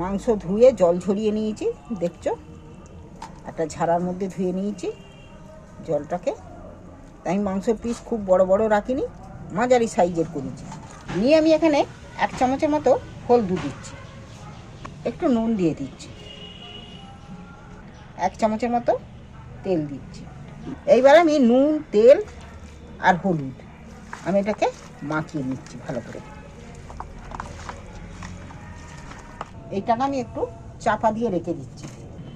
মাংস ধুয়ে জল ঝরিয়ে নিয়েছি, দেখছ? একটা ঝাড়ার মধ্যে ধুয়ে নিয়েছি জলটাকে। তাই মাংসের পিস খুব বড় বড় রাখিনি, মাঝারি সাইজের করেছি। নিয়ে আমি এখানে এক চামচের মতো হলদু দিচ্ছি, একটু নুন দিয়ে দিচ্ছি, এক চামচের মতো তেল দিচ্ছি। এইবার আমি নুন, তেল আর হলুদ, আমি এটাকে মাখিয়ে নিচ্ছি ভালো করে। এইটাকে আমি একটু চাপা দিয়ে রেখে দিচ্ছি।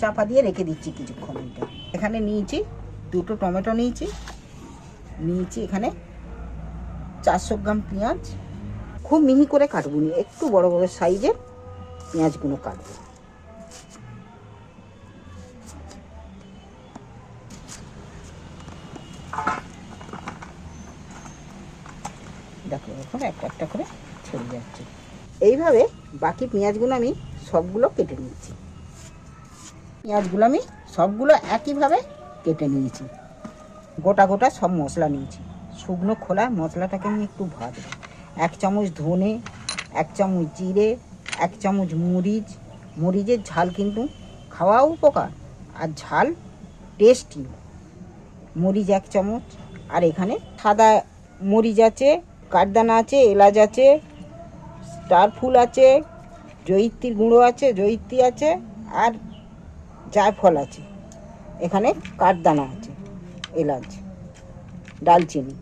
চাপা দিয়ে রেখে দিচ্ছি কিছুক্ষণ এটা। এখানে নিয়েছি দুটো টমেটো নিয়েছি। নিয়েছি এখানে চারশো গ্রাম পেঁয়াজ। খুব মিহি করে কাটবো নি, একটু বড় বড় সাইজের পেঁয়াজগুলো কাটবো। দেখো, এখন একটা একটা করে ছেড়ে যাচ্ছে। এইভাবে বাকি পেঁয়াজগুলো আমি সবগুলো কেটে নিচ্ছি পেঁয়াজগুলো আমি সবগুলো একইভাবে কেটে নিয়েছি। গোটা গোটা সব মশলা নিয়েছি। শুকনো খোলা মশলাটাকে আমি একটু ভাজবো। এক চামচ ধনে, এক চামচ জিরে, এক চামচ মরিচ। মরিচের ঝাল কিন্তু খাওয়া উপকার আর ঝাল টেস্টি মরিচ এক চামচ আর এখানে সাদা মরিচ আছে কাঠদানা আছে, এলাচ আছে স্টার ফুল আছে, জয়িত্রীর গুঁড়ো আছে, জয়িত্রী আছে, আর জায়ফল আছে। এখানে কাঠদানা আছে, এলাচ, ডালচিনি,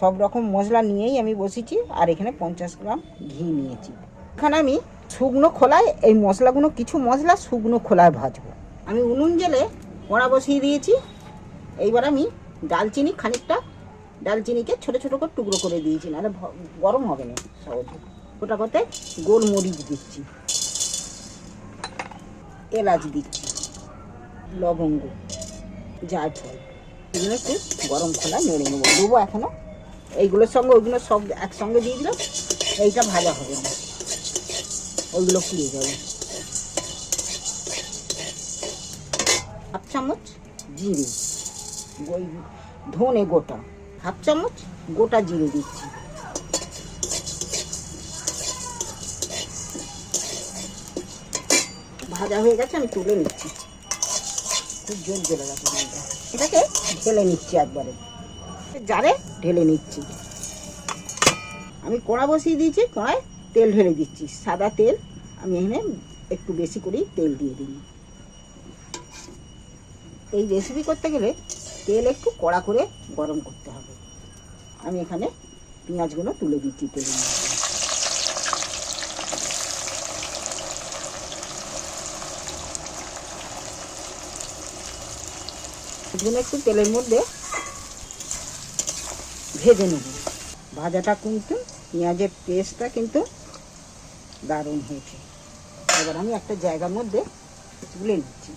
সব রকম মশলা নিয়েই আমি বসেছি, আর এখানে পঞ্চাশ গ্রাম ঘি নিয়েছি। এখানে আমি শুকনো খোলায়, এই মশলাগুলো কিছু মশলা শুকনো খোলায় ভাজবো। আমি উনুন জেলে কড়া বসিয়ে দিয়েছি। এইবার আমি ডালচিনি খানিকটা, ডালচিনিকে ছোট ছোট করে টুকরো করে দিয়েছি, নাহলে গরম হবে না সহজে। ওটা করতে গোলমরিচ দিচ্ছি। এলাচ দিচ্ছি। লবঙ্গ। জায়ফল এগুলো একটু গরম খোলা নেড়ে নেব। দেবো এখনও এইগুলোর সঙ্গে ওইগুলো সব একসঙ্গে দিয়ে দিলাম। এইটা ভাজা হবে না। ওইগুলো পুড়ে যাবে। হাফ চামচ জিরে। ধনে গোটা। হাফ চামচ গোটা জিরে দিচ্ছি। ভাজা হয়ে গেছে আমি তুলে নিচ্ছি। খুব জোর জ্বলে গেছে। এটাকে ঢেলে নিচ্ছি একবারে। জারে ঢেলে নিচ্ছি। আমি কড়া বসিয়ে দিয়েছি কড়ায় তেল ঢেলে দিচ্ছি। সাদা তেল আমি এখানে একটু বেশি করেই তেল দিয়ে দিই এই রেসিপি করতে গেলে তেল একটু কড়া করে গরম করতে হবে। আমি এখানে পেঁয়াজগুলো তুলে দিচ্ছি তেলের এগুলো একটু তেলের মধ্যে ভেজে নেব। ভাজাটা কিন্তু, পেঁয়াজের পেস্টটা কিন্তু দারুণ হয়েছে। এবার আমি একটা জায়গার মধ্যে তুলে নিচ্ছি।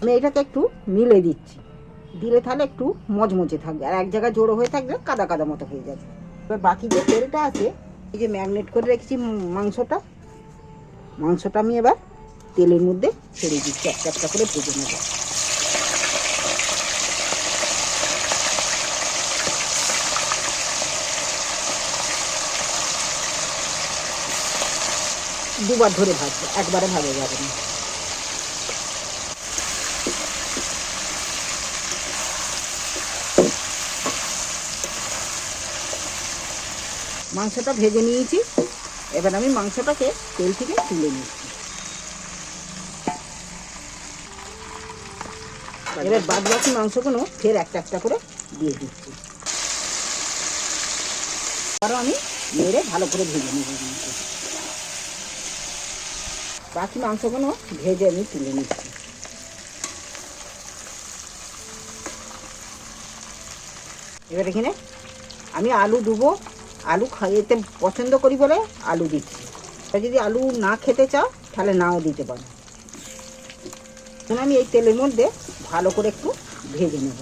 আমি এটাকে একটু মিলে দিচ্ছি। দিলে তাহলে একটু মজমজে থাকবে। আর এক জায়গায় জড়ো হয়ে থাকবে, কাদা কাদা মতো হয়ে যাবে। এবার বাকি যে তেলটা আছে, এই যে ম্যাগনেট করে রেখেছি মাংসটা মাংসটা আমি এবার তেলের মধ্যে ছেড়ে দিচ্ছি একটা একটা করে ভেজে নেব। দুবার ধরে ভাজবো, একবারে ভাজা যাবে না। মাংসটা ভেজে নিয়েছি। এবার আমি মাংসটাকে তেল থেকে তুলে নিচ্ছি। এবার বাদ বাকি মাংসগুলো ফের একটা একটা করে দিয়ে দিচ্ছি। আরও আমি নেড়ে ভালো করে ভেজে নেব বাকি মাংসগুলো ভেজে আমি তুলে নিচ্ছি। এবার এখানে আমি আলু দেবো আলু খাইতে পছন্দ করি বলে আলু দিচ্ছি। আর যদি আলু না খেতে চাও, তাহলে নাও দিতে পারো। এখন আমি এই তেলের মধ্যে ভালো করে একটু ভেজে নেব।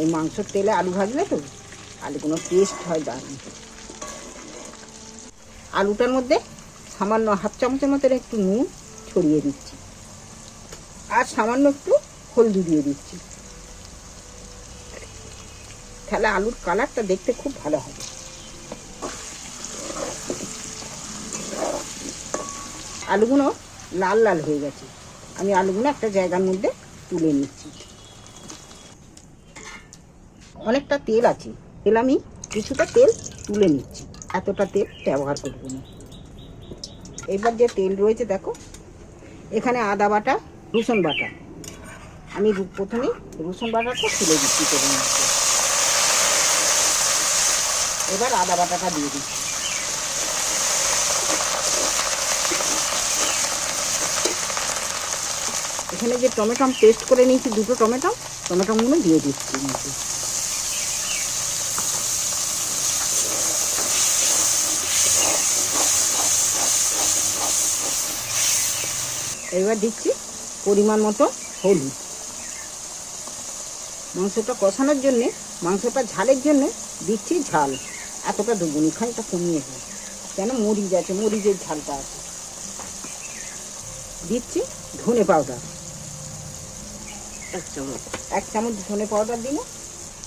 এই মাংসর তেলে আলু ভাজলে তো আলুগুলো টেস্ট হয় দারুণ। আলুটার মধ্যে সামান্য হাফ চামচের মতো একটু নুন ছড়িয়ে দিচ্ছি। আর সামান্য একটু হলদি দিয়ে দিচ্ছি। তাহলে আলুর কালারটা দেখতে খুব ভালো হবে। আলুগুলো লাল লাল হয়ে গেছে। আমি আলুগুলো একটা জায়গার মধ্যে তুলে নিচ্ছি। অনেকটা তেল আছে। তেল আমি কিছুটা তেল তুলে নিচ্ছি। এতটা তেল ব্যবহার করব না। এবার যে তেল রয়েছে, দেখো, এখানে আদা বাটা, রসুন বাটা। আমি প্রথমে রসুন বাটাটা তুলে দিচ্ছি তেলের মধ্যে। এবার আদা বাটাটা দিয়ে দিচ্ছি এখানে যে টমেটম পেস্ট করে নিয়েছি, দুটো টমেটো টমেটোগুলো দিয়ে দিচ্ছি। এবার দিচ্ছি পরিমাণ মতো হলুদ। মাংসটা কষানোর জন্যে, মাংসটা ঝালের জন্যে দিচ্ছি ঝাল। এতটা দেবনি খানিকটা কমিয়ে দেয় কেন? মরিচ আছে মরিচের ঝালটা আছে। দিচ্ছি ধনে পাউডার। এক চামচ। এক চামচ ধনে পাউডার দিন।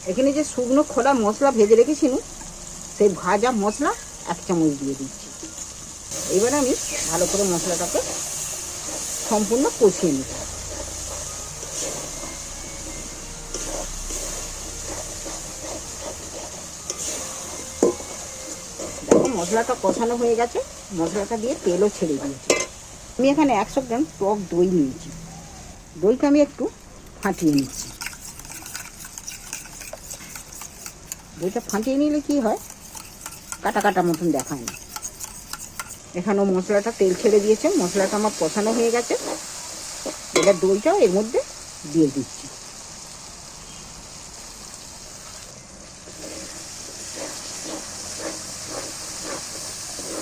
এখানে যে শুকনো খোলা মশলা ভেজে রেখেছিল সেই ভাজা মশলা এক চামচ দিয়ে দিচ্ছি। এবার আমি ভালো করে মশলাটাকে সম্পূর্ণ কষিয়ে নেব মশলাটা কষানো হয়ে গেছে, মশলাটা দিয়ে তেলও ছেড়ে দিয়েছি। আমি এখানে একশো গ্রাম টক দই নিয়েছি। দইটা আমি একটু ফাটিয়ে নিচ্ছি। দইটা ফাটিয়ে নিলে কি হয়? কাটা কাটা মতন দেখায় না এখানেও মশলাটা তেল ছেড়ে দিয়েছে, মশলাটা আমার কষানো হয়ে গেছে। এবার দইটাও এর মধ্যে দিয়ে দিচ্ছি।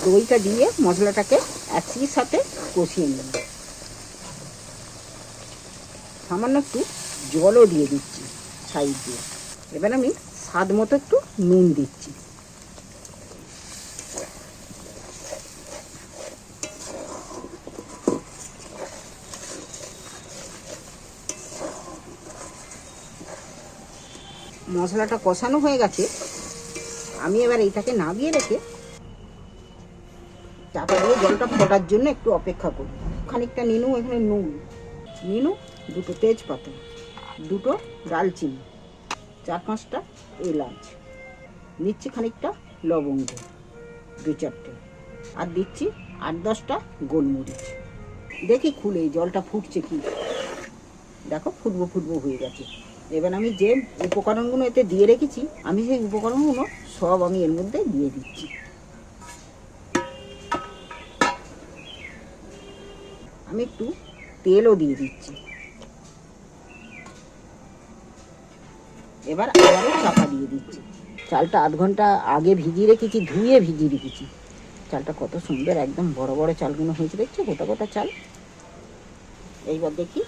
দইটা দিয়ে মশলাটাকে একই সাথে কষিয়ে নেব সামান্য একটু জলও দিয়ে দিচ্ছি সাইড দিয়ে। এবার আমি স্বাদ মতো একটু নুন দিচ্ছি। মশলাটা কষানো হয়ে গেছে। আমি এবার এইটাকে নামিয়ে রেখে চাপা দিয়ে জলটা ফোটার জন্য একটু অপেক্ষা করি। খানিকটা নিনু, এখানে নুন। নিনু, দুটো তেজপাতা, দুটো ডালচিনি চার পাঁচটা এলাচ। নিচ্ছি খানিকটা লবঙ্গ, দু চারটে। আর দিচ্ছি আট দশটা গোলমরিচ। দেখি খুলে, জলটা ফুটছে কি? দেখো, ফুটবো ফুটবো হয়ে গেছে। এবার আমি যে উপকরণগুলো এতে দিয়ে রেখেছি, আমি সেই উপকরণগুলো সব আমি এর মধ্যে দিয়ে দিচ্ছি। আমি একটু তেলও দিয়ে দিচ্ছি। এবার আবারও চাপা দিয়ে দিচ্ছি। চালটা আধ ঘণ্টা আগে ভিজিয়ে রেখেছি, ধুয়ে ভিজিয়ে রেখেছি। চালটা কত সুন্দর, একদম বড় বড় চালগুলো হয়েছে, দেখছ? গোটা গোটা চাল। এইবার দেখি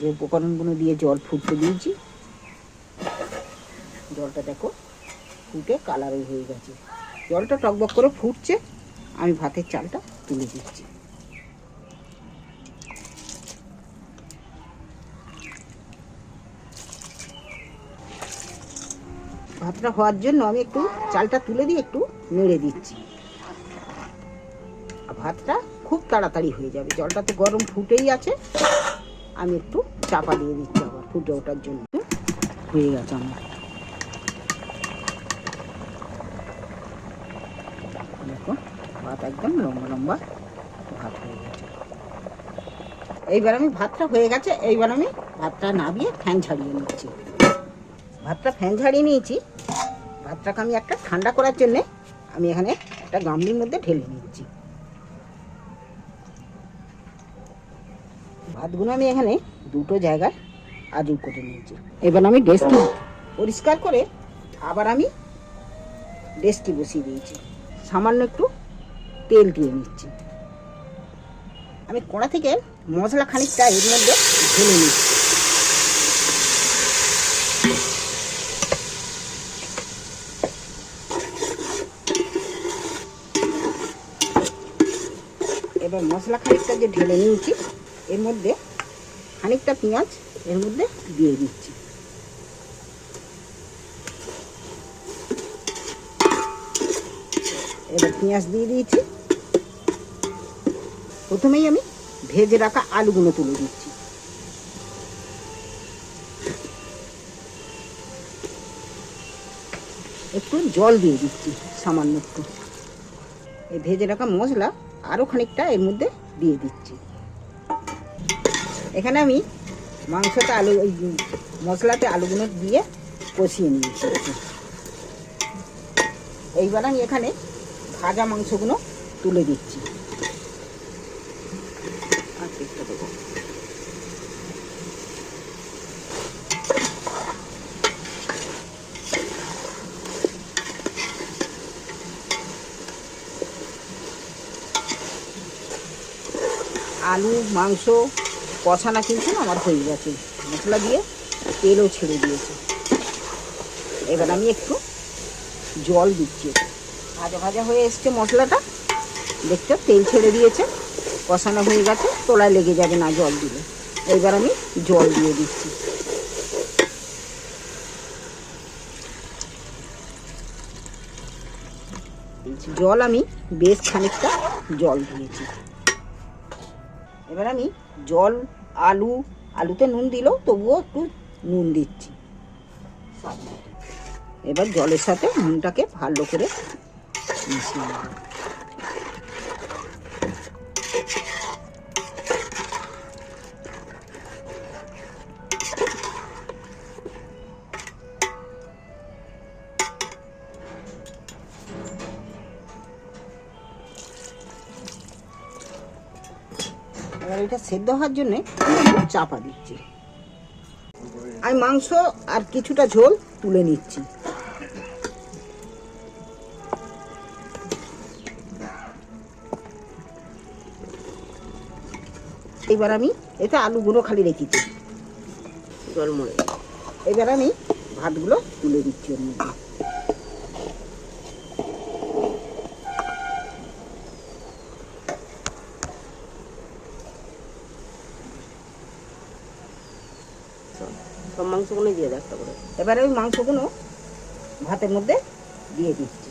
যে উপকরণগুলো দিয়ে জল ফুটতে দিয়েছি। জলটা দেখো, ফুটে কালারই হয়ে গেছে। জলটা টকবক করে ফুটছে, আমি ভাতের চালটা তুলে দিচ্ছি। ভাতটা হওয়ার জন্য আমি একটু চালটা তুলে দিয়ে একটু নেড়ে দিচ্ছি। ভাতটা খুব তাড়াতাড়ি হয়ে যাবে। জলটা তো গরম ফুটেই আছে। আমি একটু চাপা দিয়ে দিচ্ছি আবার, ফুটে ওঠার জন্য। হয়ে গেছে আমার। দেখো, ভাত একদম লম্বা লম্বা ভাত হয়ে গেছে। এইবার আমি ভাতটা হয়ে গেছে। এইবার আমি ভাতটা নামিয়ে ফ্যান ছাড়িয়ে নিচ্ছি। ভাতটা ফ্যান ঝাড়িয়ে নিয়েছি। ভাতটাকে আমি একটা ঠান্ডা করার জন্যে আমি এখানে একটা গামলির মধ্যে ঢেলে নিচ্ছি ভাতগুলো আমি এখানে দুটো জায়গায় আজুর করে নিয়েছি। এবার আমি ডেস্কি পরিষ্কার করে আবার আমি ডেস্কি বসিয়ে দিয়েছি। সামান্য একটু তেল দিয়ে নিচ্ছি। আমি কড়া থেকে মশলা খানিকটা এর মধ্যে ঢেলে নিচ্ছি। এবার মশলা খানিকটা যে ঢেলে নিয়েছি, এর মধ্যে খানিকটা পেঁয়াজ এর মধ্যে দিয়ে দিচ্ছি। এবার পেঁয়াজ দিয়ে দিয়েছি। প্রথমেই আমি ভেজে রাখা আলুগুলো তুলে দিচ্ছি একটু জল দিয়ে দিচ্ছি, সামান্য একটু। এই ভেজে রাখা মশলা আরও খানিকটা এর মধ্যে দিয়ে দিচ্ছি। এখানে আমি মাংসটা আলু ওই মশলাতে আলুগুলো দিয়ে কষিয়ে নিয়েছি। এইবার আমি এখানে ভাজা মাংসগুলো তুলে দিচ্ছি। আর দেবো। আলু, মাংস কষানা কিন্তু আমার হয়ে গেছে। মশলা দিয়ে তেলও ছেড়ে দিয়েছে। এবার আমি একটু জল দিচ্ছি। ভাজা ভাজা হয়ে এসছে মশলাটা। দেখতে তেল ছেড়ে দিয়েছে, কষানো হয়ে গেছে, তোলায় লেগে যাবে না জল দিলে। এবার আমি জল দিয়ে দিচ্ছি। জল আমি বেশ খানিকটা জল দিয়েছি। এবার আমি জল, আলু, আলুতে নুন দিলেও তবুও একটু নুন দিচ্ছি। এবার জলের সাথে নুনটাকে ভালো করে মিশিয়ে এটা সেদ্ধ হওয়ার জন্য চাপা দিচ্ছি। আমি মাংস আর কিছুটা ঝোল তুলে নিচ্ছি। এবার আমি এতে আলুগুলো খালি রেখেছি। জল এবার আমি ভাতগুলো তুলে দিচ্ছি ওর মধ্যে সব মাংসগুলো আস্তে করে। এবারে ওই মাংসগুলো ভাতের মধ্যে দিয়ে দিচ্ছি।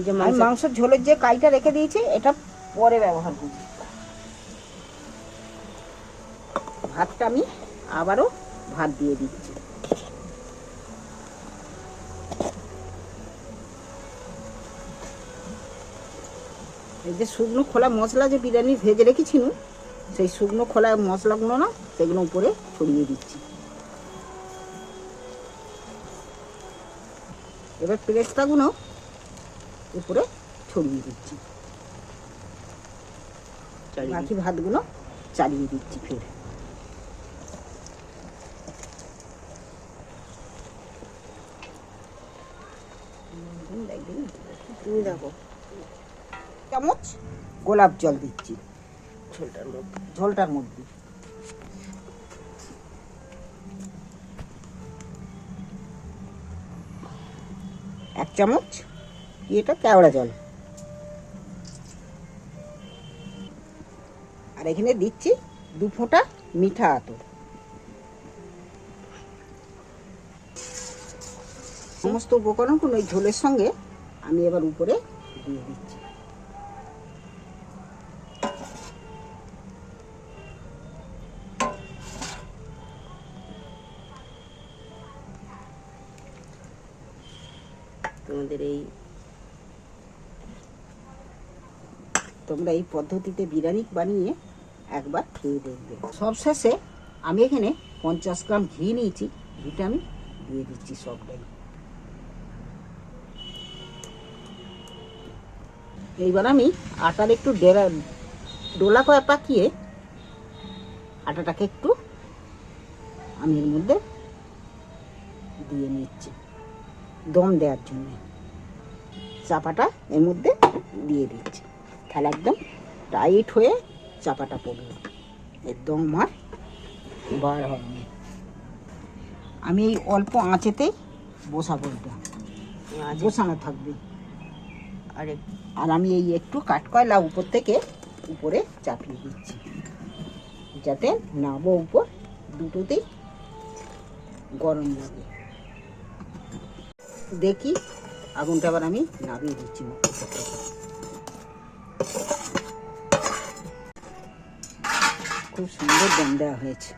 এই যে মাংস মাংসের ঝোলের যে কাইটা রেখে দিয়েছি এটা পরে ব্যবহার করব। ভাতটা আমি আবারও ভাত দিয়ে দিচ্ছি। এই যে শুকনো খোলা মশলা যে বিরিয়ানি ভেজে রেখেছিল সেই শুকনো খোলা মশলাগুলো না সেগুলো উপরে ছড়িয়ে দিচ্ছি। এবার পেরেস্তাগুলো উপরে ছড়িয়ে দিচ্ছি। বাকি ভাতগুলো চালিয়ে দিচ্ছি ফের। তুমি দেখো। চামচ গোলাপ জল দিচ্ছি। ঝোলটার মধ্যে ঝোলটার মধ্যে। এক চামচ এটা কেওড়া জল। আর এখানে দিচ্ছি দু ফোঁটা মিঠা আতর। সমস্ত উপকরণগুলো ওই ঝোলের সঙ্গে আমি এবার উপরে দিয়ে দিচ্ছি তোমাদের এই তোমরা এই পদ্ধতিতে বিরিয়ানি বানিয়ে একবার খেয়ে দেখবে। সব শেষে আমি এখানে পঞ্চাশ গ্রাম ঘি নিয়েছি। ঘিটা আমি দিয়ে দিচ্ছি সবটাই। এইবার আমি আটার একটু ডেরা, ডোলা করে পাকিয়ে আটাটাকে একটু আমি এর মধ্যে দিয়ে নিচ্ছি দম দেওয়ার জন্য। চাপাটা এর মধ্যে দিয়ে দিচ্ছি। তাহলে একদম টাইট হয়ে চাপাটা পড়ল। একদম দম আর বার হবে আমি এই অল্প আঁচেতেই বসাবো এটা। আজ বসানো থাকবে। আর আর আমি এই একটু কাঠকয়লা উপর থেকে উপরে চাপিয়ে দিচ্ছি। যাতে নাবো উপর দুটোতেই গরম লাগে। দেখি আগুনটা আবার আমি নামিয়ে দিচ্ছি। খুব সুন্দর দম দেওয়া হয়েছে।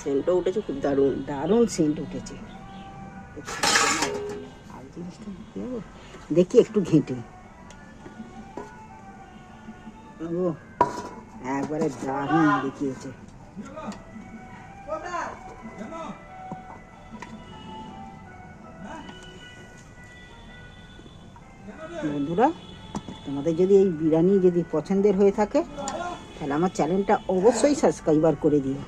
সেন্টও উঠেছে খুব দারুণ। দারুণ সেন্ট উঠেছে। আর জিনিসটা দেখি একটু ঘেঁটে। ও একবারে দারুণ দেখিয়েছে। বন্ধুরা তোমাদের যদি এই বিরিয়ানি যদি পছন্দের হয়ে থাকে, তাহলে আমার চ্যানেলটা অবশ্যই সাবস্ক্রাইবার করে দিও।